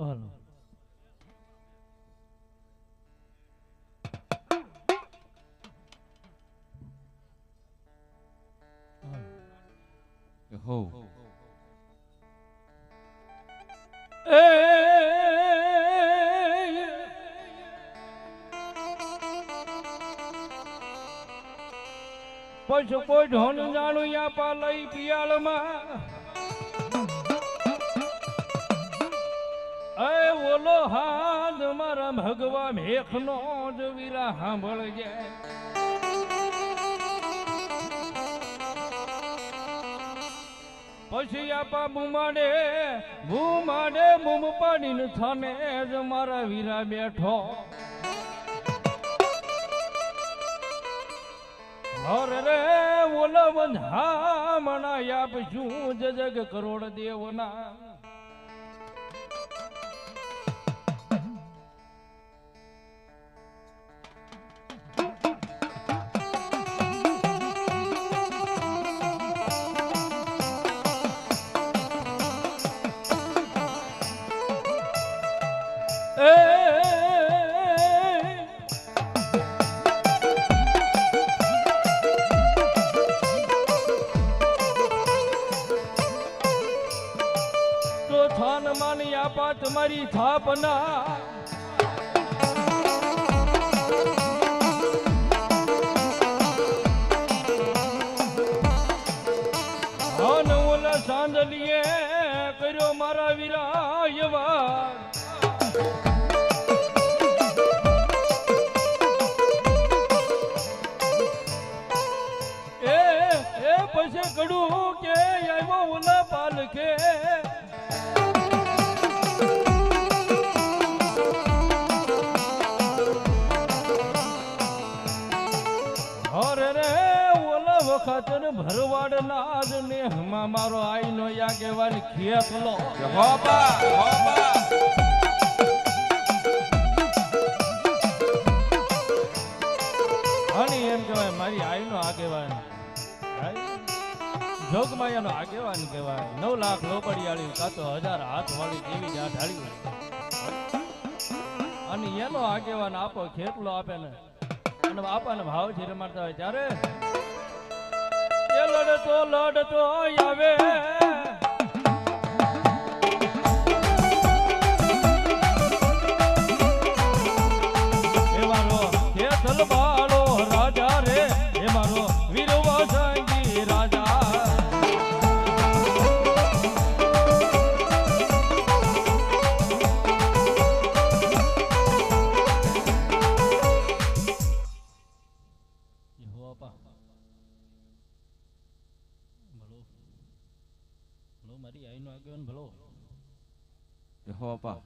હાલો. હો. પછી કોઈ ઢોન જાણું યા પાલઈ પિયાળમાં. એ ઓલો હાથ મારા ભગવા મેખનો જ વીરા સાંભળ જાય પછી આપા બુમાડે બુમાડે, બૂમ પાડીને થાને જ મારા વીરા બેઠો. હર રે ઓલો બંધા મના આપ શું જ જગ કરોડ દેવના તમારી થાપના સાંદલીએ કર્યો મારા વીરા યવાર એ એ પછી કડું કે આવ્યો ઓલા પાલકે નાદ ને હમા મારો આઈનો યા કેવાની ખેપલો હોબા હોબા અને એમ કહેવાય મારી આઈનો આગેવાન. જોગમાયાનો આગેવાન કહેવાય. નવ લાખ લોપડિયાળી કાં તો હજાર હાથ વાળી જેવી જા ઢાળી અને એનો આગેવાન આપો ખેતલો આપે ને. અને આપણને ભાવથી રમાડતા હોય ત્યારે લડતો લડતો આવે. મારી આઈનો આગેવાન ભલો. હોબા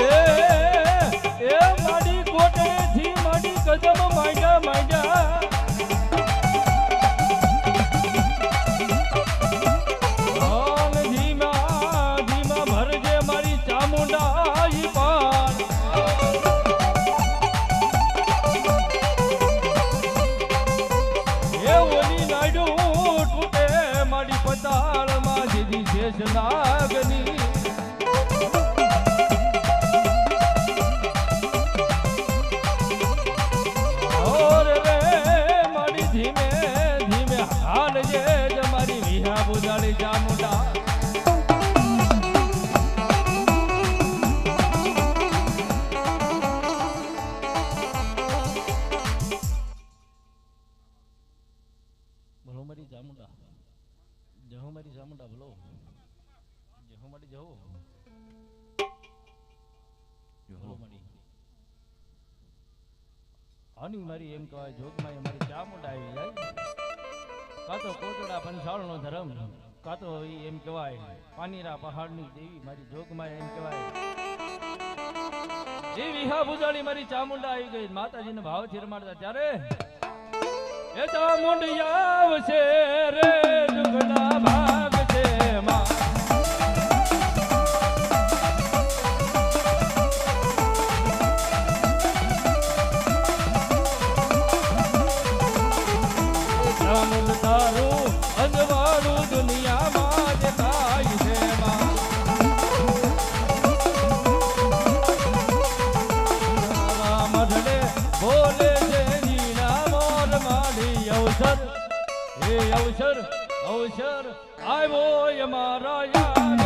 એ એ માડી કોટડેથી માડી કદમ માંડ્યા માંડ્યા. આની મારી એમ કહેવાય જોગમાં મારી ચામુંડા આવી જાય. કાં તો કોટડા પંચાળનો ધર્મ, કાં તો એમ કહેવાય, પાનીરા પહાડની દેવી મારી જોગમાં એમ કહેવાય. જે વિહા ભૂજાળી મારી ચામુંડા આવી ગઈ, માતાજીને ભાવથી રમાડતા ત્યારે, એ ચામુંડિયા આવશે રે દુગડા ભાગ છે માં. અવસર આવ્યો મારા યાર.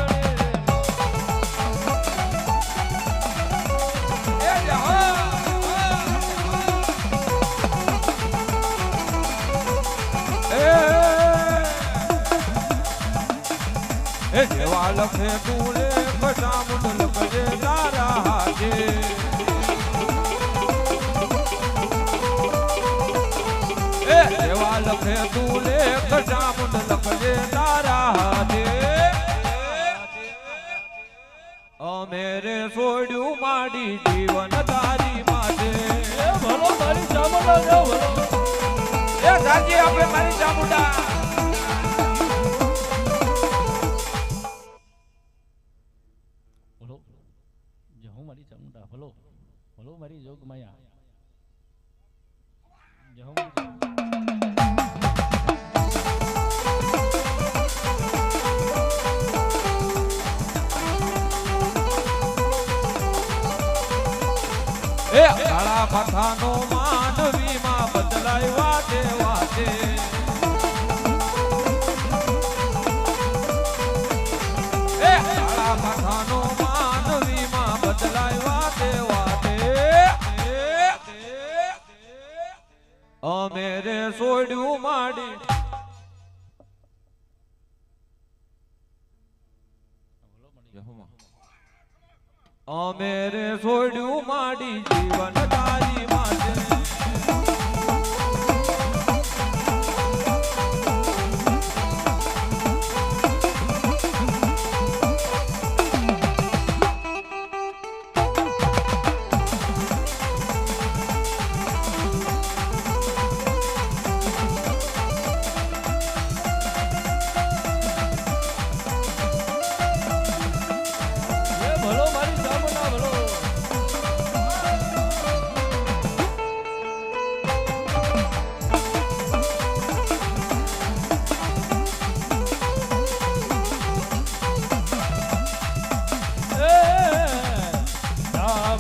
જેવા લખે તું રે કસામુંડ લખજે તારા હાથે. જેવા લખે રે છોડ્યું માડી જીવન તારી માટે ભલો મારી ચામડા જાઓ ભલો. એ સાજી આપણે મારી ચામુંડા. ભલો. જે હું મારી ચામુંડા, ભલો. ભલો મારી જોગ માયા જહો મારી કથાનો માનવીમાં બદલાય વાતે વાતે એ કાળા કથાનો માનવીમાં બદલાય અમે રે સોડ્યું માડી. અમે રે છોડ્યું માડી જીવન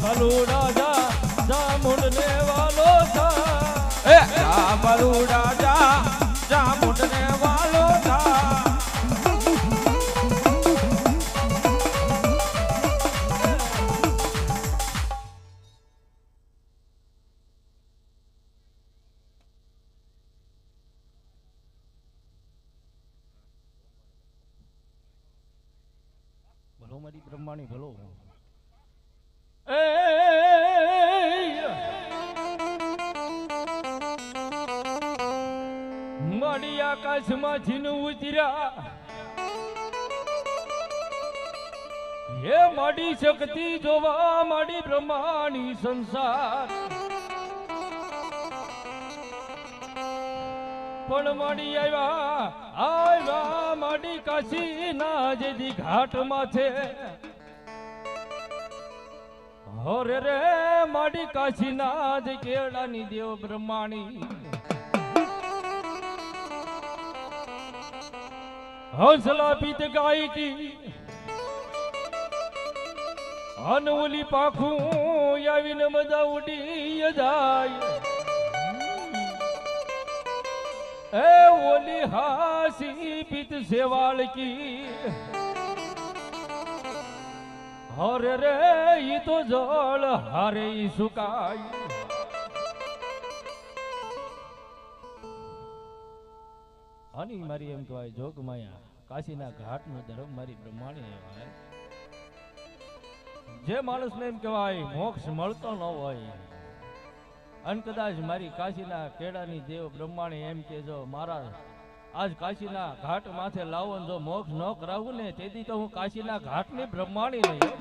ભલું રાજા ચામુંડ ને વાલો થા. એ! વાલો થા. ભલો મારી બ્રહ્માણી ભલો. મારી આકાશમાં છીનું ઉતર્યા. હે માડી શક્તિ જોવા માડી બ્રહ્માણી સંસાર. પણ માડી આવ્યા આવ્યા માડી કાશી ના જેદી ઘાટમાં છે. હોરે રે, માડી કાશીનાથ કેળાની દેવ બ્રહ્માણી. હંસલા પીત ગાયકી. અન ઓલી પાખું આવીને મજા ઉડી જાય. એ ઓલી હાસી પીત સેવાળ કી હરે રે ઈ તો જળ હરે ઈ સુકાય આની મારી એમ કહેવાય જોગ માયા કાશીના ઘાટનો ધર્મ મારી બ્રહ્માણી કહેવાય જે માણસને એમ કહેવાય મોક્ષ મળતો ન હોય। અને કદાચ મારી કાશીના કેળાની દેવ બ્રહ્માણી એમ કેજો, મારા આજ કાશીના ઘાટ માથે લાવો જો મોક્ષ ન કરાવું ને, તેથી તો હું કાશીના ઘાટની બ્રહ્માણી નહીં હો,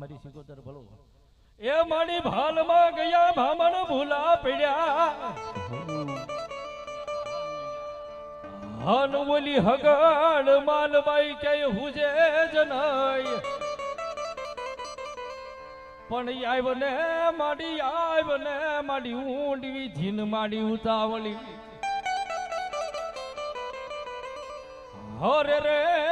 મારી સિકોતર ભલો. એ મારી ભાલમાં ગયા ભામણ ભૂલા પડ્યા. હન ઓલી હગડ માલબાઈ ક્યાંય હુજે જ નહીં. પણ આવ ને માડી આવ ને માડી ઊંડવી, ધીન માડી ઉતાવળી. હરે રે.